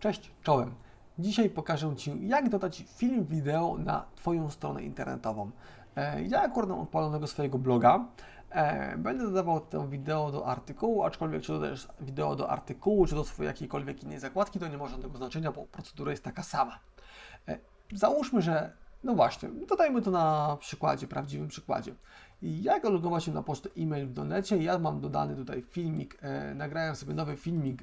Cześć, czołem. Dzisiaj pokażę Ci, jak dodać film wideo na Twoją stronę internetową. E, Ja akurat mam odpalonego swojego bloga. E, Będę dodawał to wideo do artykułu, aczkolwiek czy dodajesz wideo do artykułu, czy do swojej jakiejkolwiek innej zakładki, to nie ma żadnego znaczenia, bo procedura jest taka sama. E, Załóżmy, że no właśnie, dodajmy to na przykładzie, prawdziwym przykładzie. Jak logować się na pocztę e-mail w Donecie, ja mam dodany tutaj filmik, nagrałem sobie nowy filmik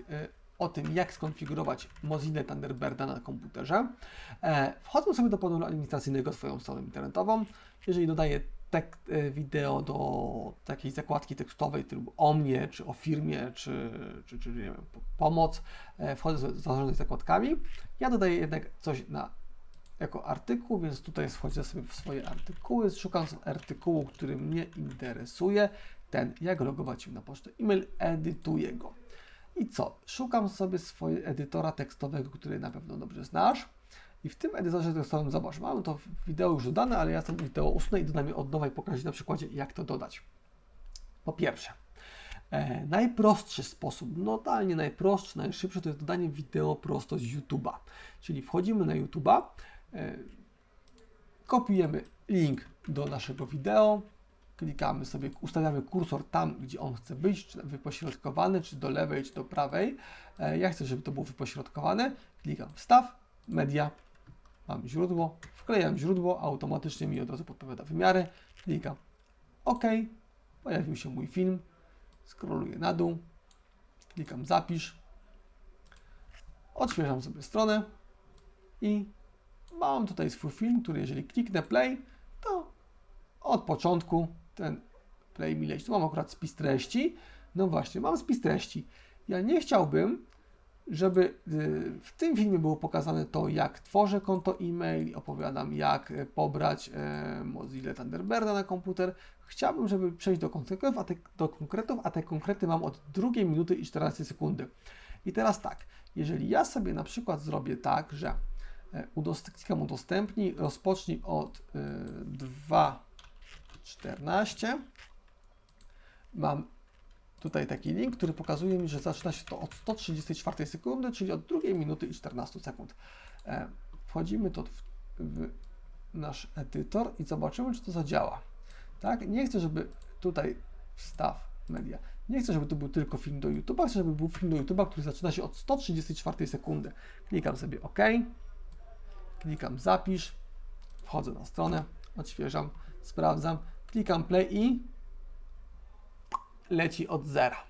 o tym, jak skonfigurować Mozilla Thunderbirda na komputerze. E, wchodzę sobie do panelu administracyjnego swoją stroną internetową. Jeżeli dodaję tek, e, wideo do takiej zakładki tekstowej typu o mnie, czy o firmie, czy, czy, czy nie wiem, po- pomoc, e, wchodzę sobie zarządzać zakładkami. Ja dodaję jednak coś na jako artykuł, więc tutaj wchodzę sobie w swoje artykuły, szukam artykułu, który mnie interesuje, ten jak logować się na pocztę e-mail, edytuję go. I co? Szukam sobie swojego edytora tekstowego, który na pewno dobrze znasz. I w tym edytorze tekstowym zobacz, mamy to wideo już dodane, ale ja to wideo usunę i dodam je od nowa i pokażę na przykładzie, jak to dodać. Po pierwsze, e, najprostszy sposób, no totalnie najprostszy, najszybszy, to jest dodanie wideo prosto z YouTube'a. Czyli wchodzimy na YouTube'a, e, kopiujemy link do naszego wideo, klikamy sobie, ustawiamy kursor tam, gdzie on chce być, czy wypośrodkowany, czy do lewej, czy do prawej. E, Ja chcę, żeby to było wypośrodkowane. Klikam wstaw, media, mam źródło, wklejam źródło, automatycznie mi od razu podpowiada wymiary. Klikam OK, pojawił się mój film, scrolluję na dół, klikam zapisz, odświeżam sobie stronę i mam tutaj swój film, który jeżeli kliknę play, to od początku ten play mi leci. Tu mam akurat spis treści. No właśnie, mam spis treści. Ja nie chciałbym, żeby y, w tym filmie było pokazane to, jak tworzę konto e-mail, opowiadam, jak y, pobrać y, Mozilla Thunderbirda na komputer. Chciałbym, żeby przejść do konkretów, a te, do konkretów, a te konkrety mam od drugiej minuty i 14 sekundy. I teraz tak, jeżeli ja sobie na przykład zrobię tak, że udostępniam udostępnij, rozpocznij od 2 14. Mam tutaj taki link, który pokazuje mi, że zaczyna się to od 134 sekundy, czyli od 2 minuty i 14 sekund. E, wchodzimy to w, w nasz edytor i zobaczymy, czy to zadziała. Tak? Nie chcę, żeby tutaj wstaw media. Nie chcę, żeby to był tylko film do YouTube'a, chcę, żeby był film do YouTube'a, który zaczyna się od 134 sekundy. Klikam sobie OK, klikam zapisz, wchodzę na stronę, odświeżam, sprawdzam klikam play i leci od zera.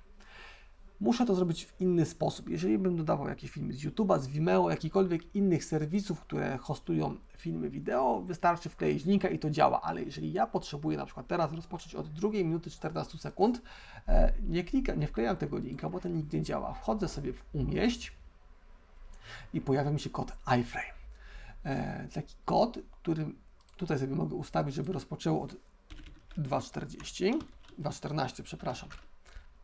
Muszę to zrobić w inny sposób. Jeżeli bym dodawał jakieś filmy z YouTube'a, z Vimeo, jakichkolwiek innych serwisów, które hostują filmy wideo, wystarczy wkleić linka i to działa. Ale jeżeli ja potrzebuję na przykład teraz rozpocząć od 2 minuty 14 sekund, e, nie klikam, nie wklejam tego linka, bo ten link nie działa. Wchodzę sobie w umieść i pojawia mi się kod iframe. E, taki kod, który tutaj sobie mogę ustawić, żeby rozpoczęło od 2.40, 2.14, przepraszam,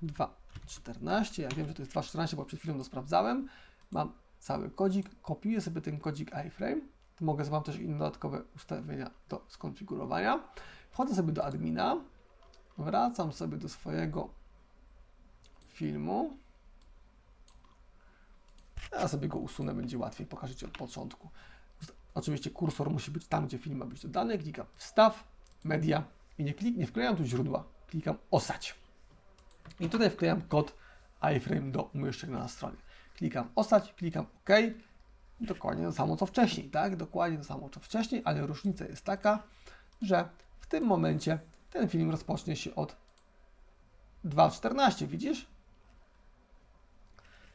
2.14, ja wiem, że to jest 2.14, bo przed chwilą to sprawdzałem, mam cały kodzik, kopiuję sobie ten kodzik iframe, mogę, mam też inne dodatkowe ustawienia do skonfigurowania, wchodzę sobie do admina, wracam sobie do swojego filmu, ja sobie go usunę, będzie łatwiej, pokażę Ci od początku. Oczywiście kursor musi być tam, gdzie film ma być dodany. Klikam wstaw, media i nie, klik, nie wklejam tu źródła, klikam osać. I tutaj wklejam kod iframe do umieszczenia na stronie. Klikam osać, klikam OK. Dokładnie to samo co wcześniej, tak? Dokładnie to samo co wcześniej, ale różnica jest taka, że w tym momencie ten film rozpocznie się od 2.14, widzisz?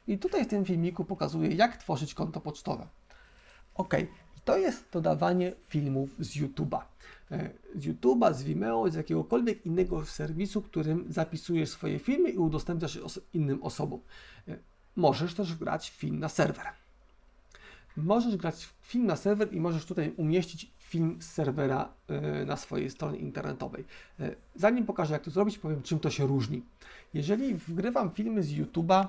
I tutaj w tym filmiku pokazuję, jak tworzyć konto pocztowe. Ok, to jest dodawanie filmów z YouTube'a. E, Z YouTube'a, z Vimeo, z jakiegokolwiek innego serwisu, którym zapisujesz swoje filmy i udostępniasz je oso- innym osobom. E, Możesz też grać film na serwer. Możesz grać film na serwer i możesz tutaj umieścić film z serwera e, na swojej stronie internetowej. Zanim pokażę, jak to zrobić, powiem, czym to się różni. Jeżeli wgrywam filmy z YouTube'a,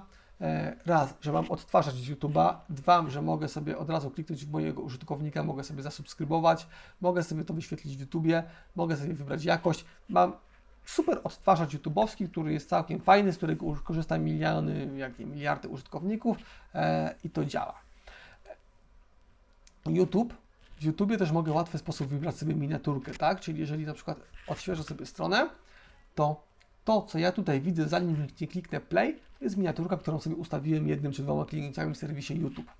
raz, że mam odtwarzać z YouTube'a, dwa, że mogę sobie od razu kliknąć w mojego użytkownika, mogę sobie zasubskrybować, mogę sobie to wyświetlić w YouTubie, mogę sobie wybrać jakość, mam super odtwarzacz YouTube'owski, który jest całkiem fajny, z którego korzysta miliony, jak nie miliardy użytkowników e, i to działa. YouTube, w YouTubie też mogę w łatwy sposób wybrać sobie miniaturkę, tak? Czyli jeżeli na przykład odświeżę sobie stronę, to to, co ja tutaj widzę, zanim kliknę play, jest miniaturka, którą sobie ustawiłem jednym czy dwoma kliknięciami w serwisie YouTube.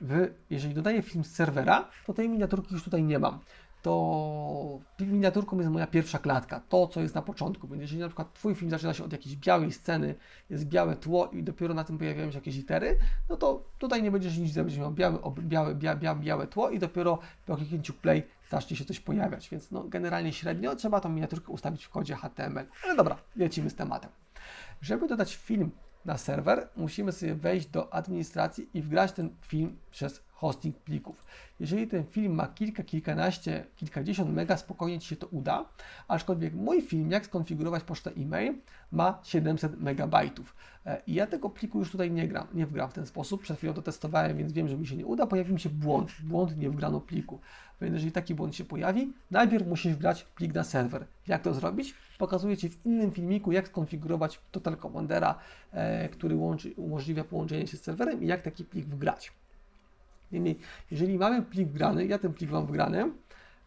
W, jeżeli dodaję film z serwera, to tej miniaturki już tutaj nie mam. To miniaturką jest moja pierwsza klatka, to co jest na początku. Więc jeżeli na przykład Twój film zaczyna się od jakiejś białej sceny, jest białe tło i dopiero na tym pojawiają się jakieś litery, no to tutaj nie będziesz nic, będziesz miał białe, białe, bia, bia, białe tło i dopiero po kliknięciu play zacznie się coś pojawiać. Więc no, generalnie średnio trzeba tą miniaturkę ustawić w kodzie HTML. Ale dobra, lecimy z tematem. Żeby dodać film na serwer, musimy sobie wejść do administracji i wgrać ten film przez hosting plików. Jeżeli ten film ma kilka, kilkanaście, kilkadziesiąt mega, spokojnie Ci się to uda, aczkolwiek mój film, jak skonfigurować pocztę e-mail, ma 700 megabajtów. E, I ja tego pliku już tutaj nie gram, nie wgram w ten sposób. Przed chwilą to testowałem, więc wiem, że mi się nie uda. Pojawi mi się błąd, błąd nie wgrano pliku. Więc jeżeli taki błąd się pojawi, najpierw musisz wgrać plik na serwer. Jak to zrobić? Pokazuję Ci w innym filmiku, jak skonfigurować Total Commandera, e, który łączy, umożliwia połączenie się z serwerem i jak taki plik wgrać. Niemniej, jeżeli mamy plik wgrany, ja ten plik mam wgrany,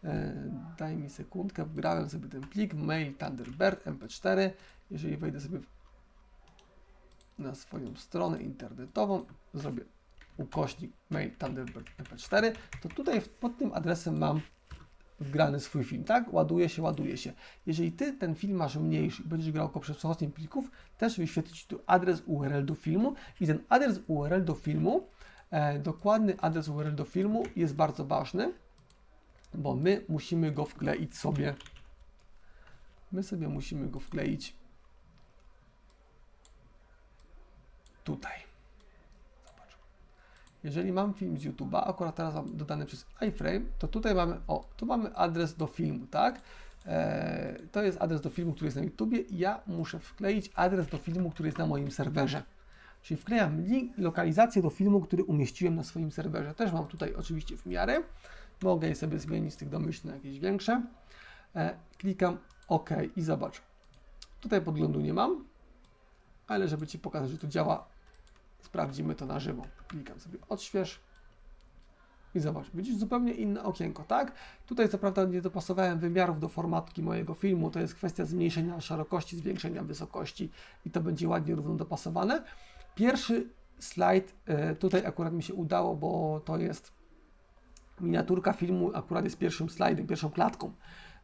e, daj mi sekundkę, wgrałem sobie ten plik, mail Thunderbird mp4, jeżeli wejdę sobie na swoją stronę internetową, zrobię ukośnik mail Thunderbird mp4, to tutaj pod tym adresem mam wgrany swój film, tak? Ładuje się, ładuje się. Jeżeli Ty ten film masz mniejszy i będziesz grał go przez hosting plików, też wyświetli Ci tu adres URL do filmu i ten adres URL do filmu, dokładny adres URL do filmu jest bardzo ważny, bo my musimy go wkleić sobie, my sobie musimy go wkleić tutaj. Zobacz. Jeżeli mam film z YouTube'a, akurat teraz mam dodany przez iFrame, to tutaj mamy, o, tu mamy adres do filmu, tak? E, to jest adres do filmu, który jest na YouTubie i ja muszę wkleić adres do filmu, który jest na moim serwerze. Czyli wklejam link, lokalizację do filmu, który umieściłem na swoim serwerze. Też mam tutaj oczywiście w miarę. Mogę je sobie zmienić z tych domyślnych jakieś większe. E, klikam OK i zobacz. Tutaj podglądu nie mam, ale żeby Ci pokazać, że to działa, sprawdzimy to na żywo. Klikam sobie odśwież i zobacz, widzisz zupełnie inne okienko, tak? Tutaj co prawda nie dopasowałem wymiarów do formatki mojego filmu, to jest kwestia zmniejszenia szerokości, zwiększenia wysokości i to będzie ładnie równo dopasowane. Pierwszy slajd e, tutaj akurat mi się udało, bo to jest miniaturka filmu, akurat jest pierwszym slajdem, pierwszą klatką.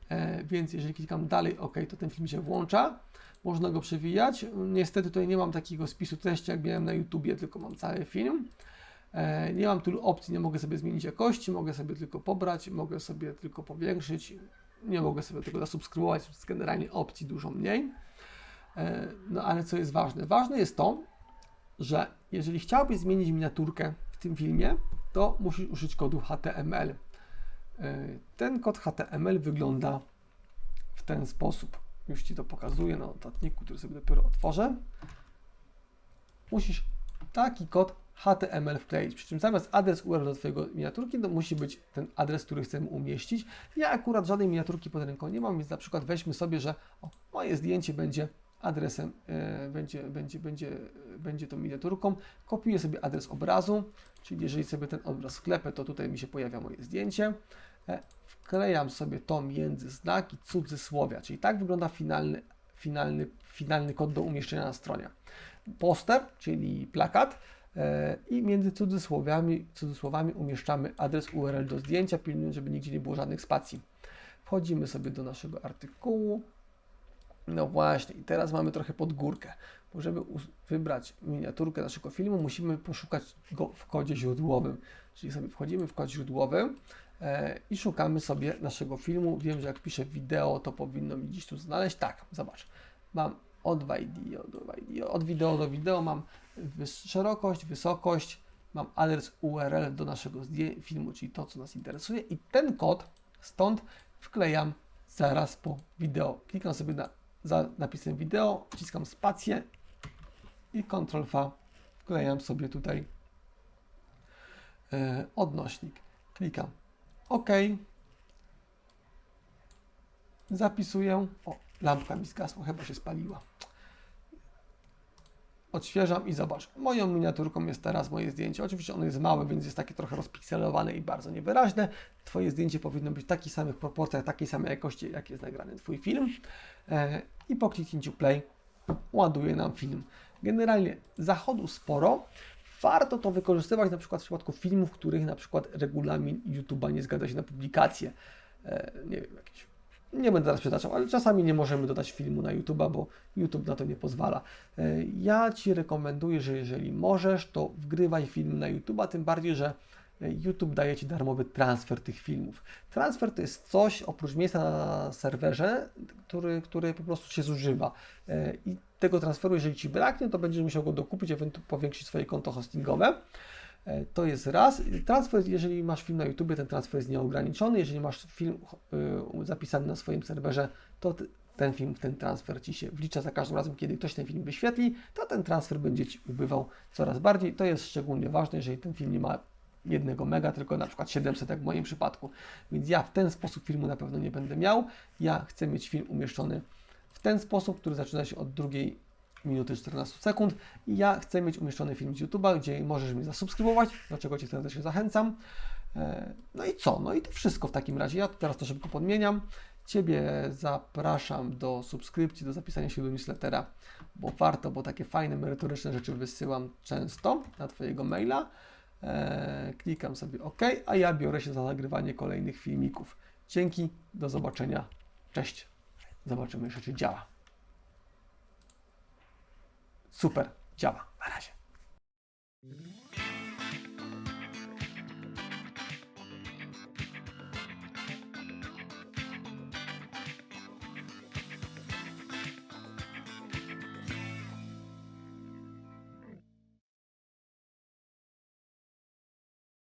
E, więc jeżeli klikam dalej OK, to ten film się włącza. Można go przewijać. Niestety tutaj nie mam takiego spisu treści, jak miałem na YouTubie, tylko mam cały film. E, nie mam tylu opcji, nie mogę sobie zmienić jakości, mogę sobie tylko pobrać, mogę sobie tylko powiększyć, nie mogę sobie tego zasubskrybować, jest generalnie opcji dużo mniej. No ale co jest ważne? Ważne jest to, że jeżeli chciałbyś zmienić miniaturkę w tym filmie, to musisz użyć kodu HTML. E, Ten kod HTML wygląda w ten sposób. Już Ci to pokazuję na notatniku, który sobie dopiero otworzę. Musisz taki kod HTML wkleić. Przy czym zamiast adres URL do Twojego miniaturki, to musi być ten adres, który chcemy umieścić. Ja akurat żadnej miniaturki pod ręką nie mam, więc na przykład weźmy sobie, że o, moje zdjęcie będzie adresem, e, będzie, będzie, będzie, będzie tą miniaturką. Kopiuję sobie adres obrazu, czyli jeżeli sobie ten obraz wklepę, to tutaj mi się pojawia moje zdjęcie. E, wklejam sobie to między znaki cudzysłowia, czyli tak wygląda finalny, finalny, finalny kod do umieszczenia na stronie. Poster, czyli plakat, e, i między cudzysłowiami, cudzysłowami umieszczamy adres URL do zdjęcia, pilnując, żeby nigdzie nie było żadnych spacji. Wchodzimy sobie do naszego artykułu. No właśnie, i teraz mamy trochę pod górkę, bo żeby wybrać miniaturkę naszego filmu, musimy poszukać go w kodzie źródłowym. Czyli sobie wchodzimy w kod źródłowy e, i szukamy sobie naszego filmu. Wiem, że jak piszę wideo, to powinno mi gdzieś tu znaleźć. Tak, zobacz. Mam od wideo do wideo, od wideo do wideo mam wys- szerokość, wysokość, mam adres URL do naszego filmu, czyli to, co nas interesuje i ten kod stąd wklejam zaraz po wideo. Klikam sobie na, za napisem wideo, wciskam spację i Ctrl V wklejam sobie tutaj e, odnośnik. Klikam OK. Zapisuję. O, lampka mi zgasła, chyba się spaliła. Odświeżam i zobacz. Moją miniaturką jest teraz moje zdjęcie. Oczywiście ono jest małe, więc jest takie trochę rozpikselowane i bardzo niewyraźne. Twoje zdjęcie powinno być w takich samych proporcjach, takiej samej jakości, jak jest nagrany Twój film. E, I po kliknięciu play ładuje nam film. Generalnie zachodu sporo. Warto to wykorzystywać na przykład w przypadku filmów, których na przykład regulamin YouTube'a nie zgadza się na publikację. E, nie wiem, jakieś. Nie będę teraz przytaczał, ale czasami nie możemy dodać filmu na YouTube'a, bo YouTube na to nie pozwala. E, Ja Ci rekomenduję, że jeżeli możesz, to wgrywaj film na YouTube'a, tym bardziej, że e, YouTube daje Ci darmowy transfer tych filmów. Transfer to jest coś oprócz miejsca na serwerze, który, który po prostu się zużywa. E, I tego transferu, jeżeli Ci braknie, to będziesz musiał go dokupić, ewentualnie powiększyć swoje konto hostingowe. E, To jest raz. Transfer, jeżeli masz film na YouTube, ten transfer jest nieograniczony. Jeżeli masz film y, zapisany na swoim serwerze, to ten film, ten transfer Ci się wlicza za każdym razem, kiedy ktoś ten film wyświetli, to ten transfer będzie Ci ubywał coraz bardziej. To jest szczególnie ważne, jeżeli ten film nie ma jednego mega, tylko na przykład 700, jak w moim przypadku. Więc ja w ten sposób filmu na pewno nie będę miał. Ja chcę mieć film umieszczony w ten sposób, który zaczyna się od drugiej minuty 14 sekund ja chcę mieć umieszczony film z YouTube'a, gdzie możesz mnie zasubskrybować, do czego Cię serdecznie zachęcam. E, No i co? No i to wszystko w takim razie. Ja teraz to szybko podmieniam. Ciebie zapraszam do subskrypcji, do zapisania się do newslettera, bo warto, bo takie fajne, merytoryczne rzeczy wysyłam często na Twojego maila. E, Klikam sobie OK, a ja biorę się za nagrywanie kolejnych filmików. Dzięki, do zobaczenia. Cześć. Zobaczymy czy działa. Super, działa. Na razie.